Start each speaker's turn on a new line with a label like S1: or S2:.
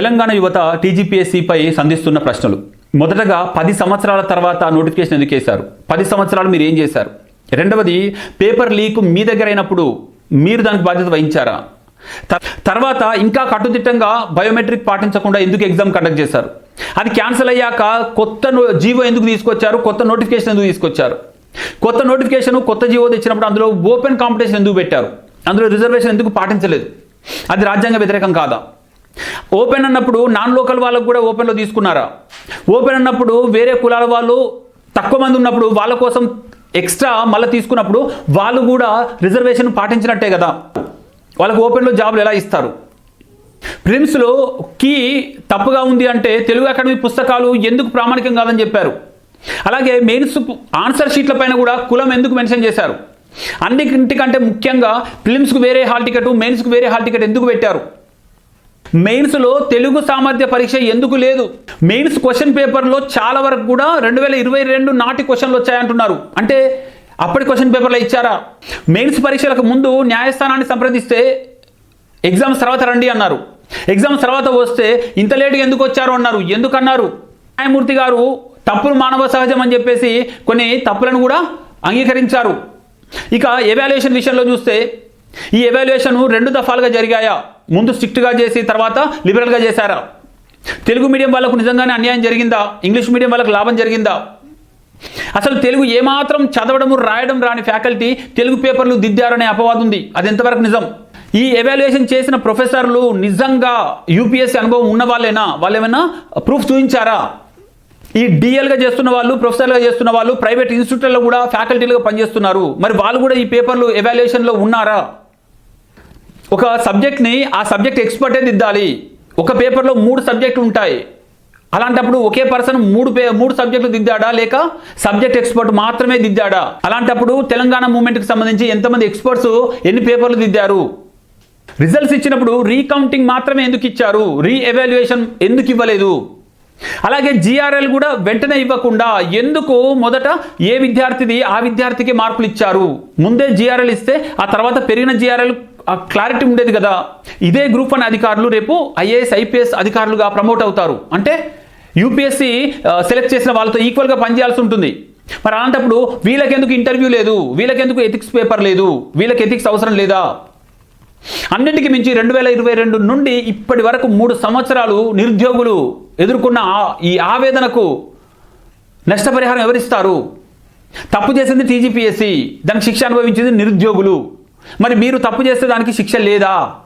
S1: తెలంగాణ యువత టీజీపీఎస్సీపై సంధిస్తున్న ప్రశ్నలు. మొదటగా పది సంవత్సరాల తర్వాత నోటిఫికేషన్ ఎందుకు వేశారు? పది సంవత్సరాలు మీరు ఏం చేశారు? రెండవది పేపర్ లీక్ మీ దగ్గర అయినప్పుడు మీరు దానికి బాధ్యత వహించారా? తర్వాత ఇంకా కట్టుదిట్టంగా బయోమెట్రిక్ పాటించకుండా ఎందుకు ఎగ్జామ్ కండక్ట్ చేశారు? అది క్యాన్సిల్ అయ్యాక కొత్త నో- జీవో ఎందుకు తీసుకొచ్చారు? కొత్త నోటిఫికేషన్ ఎందుకు తీసుకొచ్చారు? కొత్త నోటిఫికేషన్ కొత్త జీవో తెచ్చినప్పుడు అందులో ఓపెన్ కాంపిటీషన్ ఎందుకు పెట్టారు? అందులో రిజర్వేషన్ ఎందుకు పాటించలేదు? అది రాజ్యాంగ వ్యతిరేకం కాదా? ఓపెన్ అన్నప్పుడు నాన్ లోకల్ వాళ్ళకు కూడా ఓపెన్లో తీసుకున్నారా? ఓపెన్ అన్నప్పుడు వేరే కులాల వాళ్ళు తక్కువ మంది ఉన్నప్పుడు వాళ్ళ కోసం ఎక్స్ట్రా మళ్ళీ తీసుకున్నప్పుడు వాళ్ళు కూడా రిజర్వేషన్ పాటించినట్టే కదా. వాళ్ళకు ఓపెన్లో జాబులు ఎలా ఇస్తారు? ప్రిమ్స్లో కీ తప్పుగా ఉంది అంటే తెలుగు అకాడమీ పుస్తకాలు ఎందుకు ప్రామాణికం కాదని చెప్పారు. అలాగే మెయిన్స్ ఆన్సర్ షీట్ల పైన కూడా కులం ఎందుకు మెన్షన్ చేశారు? అన్నింటికంటే ముఖ్యంగా ఫిలిమ్స్కు వేరే హాల్ టికెట్ మెయిన్స్కు వేరే హాల్ టికెట్ ఎందుకు పెట్టారు? మెయిన్స్లో తెలుగు సామర్థ్య పరీక్ష ఎందుకు లేదు? మెయిన్స్ క్వశ్చన్ పేపర్లో చాలా వరకు కూడా రెండు వేల ఇరవై రెండు నాటి క్వశ్చన్లు వచ్చాయంటున్నారు. అంటే అప్పటి క్వశ్చన్ పేపర్లో ఇచ్చారా? మెయిన్స్ పరీక్షలకు ముందు న్యాయస్థానాన్ని సంప్రదిస్తే ఎగ్జామ్స్ తర్వాత రండి అన్నారు. ఎగ్జామ్స్ తర్వాత వస్తే ఇంత లేటుగా ఎందుకు వచ్చారు అన్నారు. ఎందుకన్నారు? న్యాయమూర్తి గారు తప్పులు మానవ సహజం అని చెప్పేసి కొన్ని తప్పులను కూడా అంగీకరించారు. ఇక ఎవాల్యుయేషన్ విషయంలో చూస్తే ఈ ఎవాల్యుయేషన్ రెండు దఫాలుగా జరిగాయా? ముందు స్ట్రిక్ట్గా చేసి తర్వాత లిబరల్గా చేశారా? తెలుగు మీడియం వాళ్ళకు నిజంగానే అన్యాయం జరిగిందా? ఇంగ్లీష్ మీడియం వాళ్ళకు లాభం జరిగిందా? అసలు తెలుగు ఏమాత్రం చదవడము రాయడం రాని ఫ్యాకల్టీ తెలుగు పేపర్లు దిద్దారనే అపవాదం ఉంది. అది ఎంతవరకు నిజం? ఈ ఎవాల్యుయేషన్ చేసిన ప్రొఫెసర్లు నిజంగా యూపీఎస్సీ అనుభవం ఉన్న వాళ్ళేనా? వాళ్ళు ఏమైనా ప్రూఫ్ చూపించారా? ఈ డిఎల్గా చేస్తున్న వాళ్ళు ప్రొఫెసర్గా చేస్తున్న వాళ్ళు ప్రైవేట్ ఇన్స్టిట్యూట్లలో కూడా ఫ్యాకల్టీలుగా పనిచేస్తున్నారు. మరి వాళ్ళు కూడా ఈ పేపర్లు ఎవాల్యుయేషన్లో ఉన్నారా? ఒక సబ్జెక్ట్ని ఆ సబ్జెక్ట్ ఎక్స్పర్టే దిద్దాలి. ఒక పేపర్లో మూడు సబ్జెక్టులు ఉంటాయి. అలాంటప్పుడు ఒకే పర్సన్ మూడు పే మూడు సబ్జెక్టులు దిద్దాడా? లేక సబ్జెక్ట్ ఎక్స్పర్ట్ మాత్రమే దిద్దాడా? అలాంటప్పుడు తెలంగాణ మూమెంట్కి సంబంధించి ఎంతమంది ఎక్స్పర్ట్స్ ఎన్ని పేపర్లు దిద్దారు? రిజల్ట్స్ ఇచ్చినప్పుడు రీకౌంటింగ్ మాత్రమే ఎందుకు ఇచ్చారు? రీఎవాల్యుయేషన్ ఎందుకు ఇవ్వలేదు? అలాగే జిఆర్ఎల్ కూడా వెంటనే ఇవ్వకుండా ఎందుకు మొదట ఏ విద్యార్థిది ఆ విద్యార్థికి మార్కులు ఇచ్చారు? ముందే జిఆర్ఎల్ ఇస్తే ఆ తర్వాత పెరిగిన జిఆర్ఎల్ క్లారిటీ ఉండేది కదా. ఇదే గ్రూప్ వన్ అధికారులు రేపు ఐఏఎస్ ఐపీఎస్ అధికారులుగా ప్రమోట్ అవుతారు. అంటే యూపీఎస్సీ సెలెక్ట్ చేసిన వాళ్ళతో ఈక్వల్గా పనిచేయాల్సి ఉంటుంది. మరి అలాంటప్పుడు వీళ్ళకెందుకు ఇంటర్వ్యూ లేదు? వీళ్ళకెందుకు ఎథిక్స్ పేపర్ లేదు? వీళ్ళకి ఎథిక్స్ అవసరం లేదా? అన్నింటికి మించి రెండు వేల ఇరవై రెండు నుండి ఇప్పటి వరకు మూడు సంవత్సరాలు నిరుద్యోగులు ఎదుర్కొన్న ఆ- ఈ ఆవేదనకు నష్టపరిహారం ఎవరిస్తారు? తప్పు చేసింది టీజీపీఎస్సీ దానికి శిక్ష అనుభవించింది నిరుద్యోగులు. మరి మీరు తప్పు చేస్తే దానికి శిక్ష లేదా?